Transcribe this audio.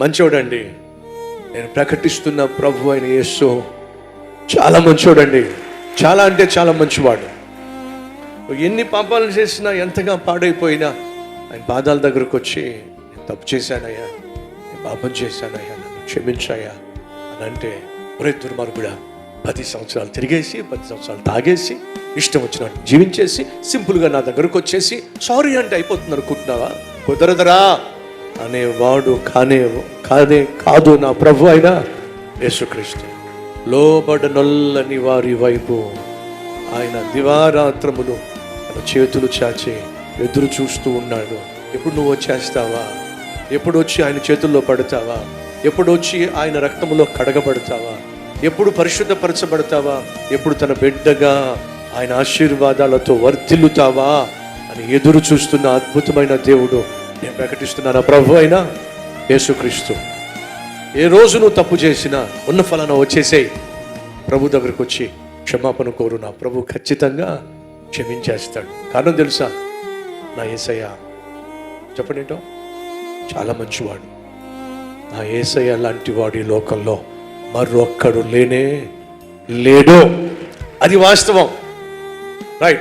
మంచోడండి. నేను ప్రకటిస్తున్న ప్రభు అయిన యేసు చాలా మంచోడండి. చాలా అంటే చాలా మంచివాడు. ఎన్ని పాపాలు చేసినా ఎంతగా పాడైపోయినా ఆయన పాదాల దగ్గరకు వచ్చి నేను తప్పు చేశానయ్యా. నేను పాపం చేశానయ్యా. నన్ను క్షమించాయా అని అంటే ఒరే దుర్మార్గుడా పది సంవత్సరాలు తిరిగేసి పది సంవత్సరాలు తాగేసి ఇష్టం వచ్చినట్టు జీవించేసి సింపుల్గా నా దగ్గరకు వచ్చేసి సారీ అంటే అయిపోతుంది అనుకుంటున్నావా కుదరదరా. అనేవాడు కానే కానే కాదు నా ప్రభు అయినా యేసుక్రీస్తు. లోబడనొల్లని వారి వైపు ఆయన దివారాత్రములు తన చేతులు చాచి ఎదురు చూస్తూ ఉన్నాడు. ఎప్పుడు నువ్వు వచ్చేస్తావా ఎప్పుడు వచ్చి ఆయన చేతుల్లో పడతావా? ఎప్పుడు వచ్చి ఆయన రక్తములో కడగబడతావా? ఎప్పుడు పరిశుద్ధపరచబడతావా? ఎప్పుడు తన బిడ్డగా ఆయన ఆశీర్వాదాలతో వర్ధిల్లుతావా? అని ఎదురు చూస్తున్న అద్భుతమైన దేవుడు నేను ప్రకటిస్తున్నాను. ప్రభు అయినా యేసుక్రీస్తు ఏ రోజు నువ్వు తప్పు చేసినా ఉన్న ఫలాన వచ్చేసేయి ప్రభు దగ్గరకు వచ్చి క్షమాపణ కోరు నా ప్రభు ఖచ్చితంగా క్షమించేస్తాడు. కారణం తెలుసా? నా ఏసయ్య చెప్పండి ఏంటో చాలా మంచివాడు. నా ఏసయ్య లాంటి వాడు ఈ లోకంలో మరొక్కడు లేనే లేడు. అది వాస్తవం. రైట్